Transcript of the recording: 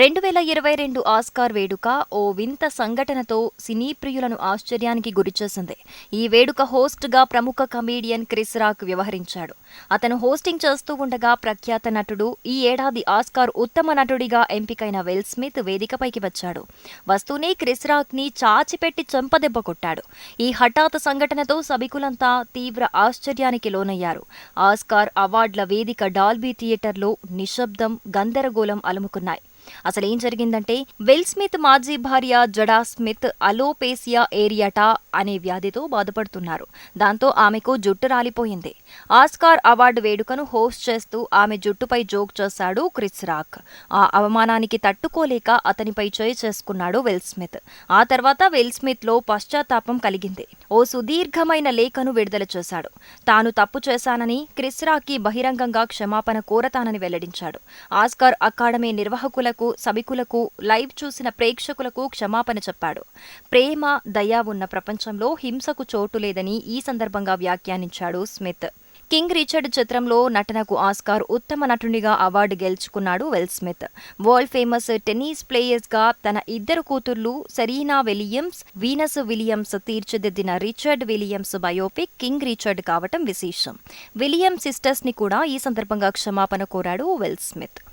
రెండు వేల ఇరవై రెండు ఆస్కార్ వేడుక ఓ వింత సంఘటనతో సినీ ప్రియులను ఆశ్చర్యానికి గురిచేసింది. ఈ వేడుక హోస్ట్గా ప్రముఖ కమీడియన్ క్రిస్ రాక్ వ్యవహరించాడు. అతను హోస్టింగ్ చేస్తూ ఉండగా ప్రఖ్యాత నటుడు ఈ ఏడాది ఆస్కార్ ఉత్తమ నటుడిగా ఎంపికైన వెల్ స్మిత్ వేదికపైకి వచ్చాడు. వస్తూనే క్రిస్ రాక్ని చాచిపెట్టి చెంపదెబ్బ కొట్టాడు. ఈ హఠాత్ సంఘటనతో సభికులంతా తీవ్ర ఆశ్చర్యానికి లోనయ్యారు. ఆస్కార్ అవార్డుల వేదిక డాల్బీ థియేటర్లో నిశ్శబ్దం గందరగోళం అలుముకున్నాయి. అసలు ఏం జరిగిందంటే వెల్ స్మిత్ మాజీ భార్య జడా స్మిత్ అలోపేసియా ఏరియటా అనే వ్యాధితో బాధపడుతున్నారు. దాంతో ఆమెకు జుట్టు రాలిపోయింది. ఆస్కార్ అవార్డు వేడుకను హోస్ట్ చేస్తూ ఆమె జుట్టుపై జోక్ చేశాడు క్రిస్ రాక్. ఆ అవమానానికి తట్టుకోలేక అతనిపై చేయి చేసుకున్నాడు వెల్ స్మిత్. ఆ తర్వాత వెల్ స్మిత్లో పశ్చాత్తాపం కలిగింది. ఓ సుదీర్ఘమైన లేఖను విడుదల చేశాడు. తాను తప్పు చేశానని క్రిస్ రాక్కి బహిరంగంగా క్షమాపణ కోరతానని వెల్లడించాడు. ఆస్కార్ అకాడమీ నిర్వాహకులకు సభికులకు లైవ్ చూసిన ప్రేక్షకులకు క్షమాపణ చెప్పాడు. ప్రేమ దయ ఉన్న ప్రపంచంలో హింసకు చోటు లేదని ఈ సందర్భంగా వ్యాఖ్యానించాడు స్మిత్. కింగ్ రిచర్డ్ చిత్రంలో నటనకు ఆస్కార్ ఉత్తమ నటునిగా అవార్డు గెలుచుకున్నాడు Will Smith. World famous tennis ప్లేయర్స్గా తన ఇద్దరు కూతుర్లు సెరీనా విలియమ్స్ వీనస్ విలియమ్స్ తీర్చిదిద్దిన Richard Williams biopic King Richard కావటం విశేషం. విలియమ్స్ సిస్టర్స్ని కూడా ఈ సందర్భంగా క్షమాపణ కోరాడు వెల్ స్మిత్.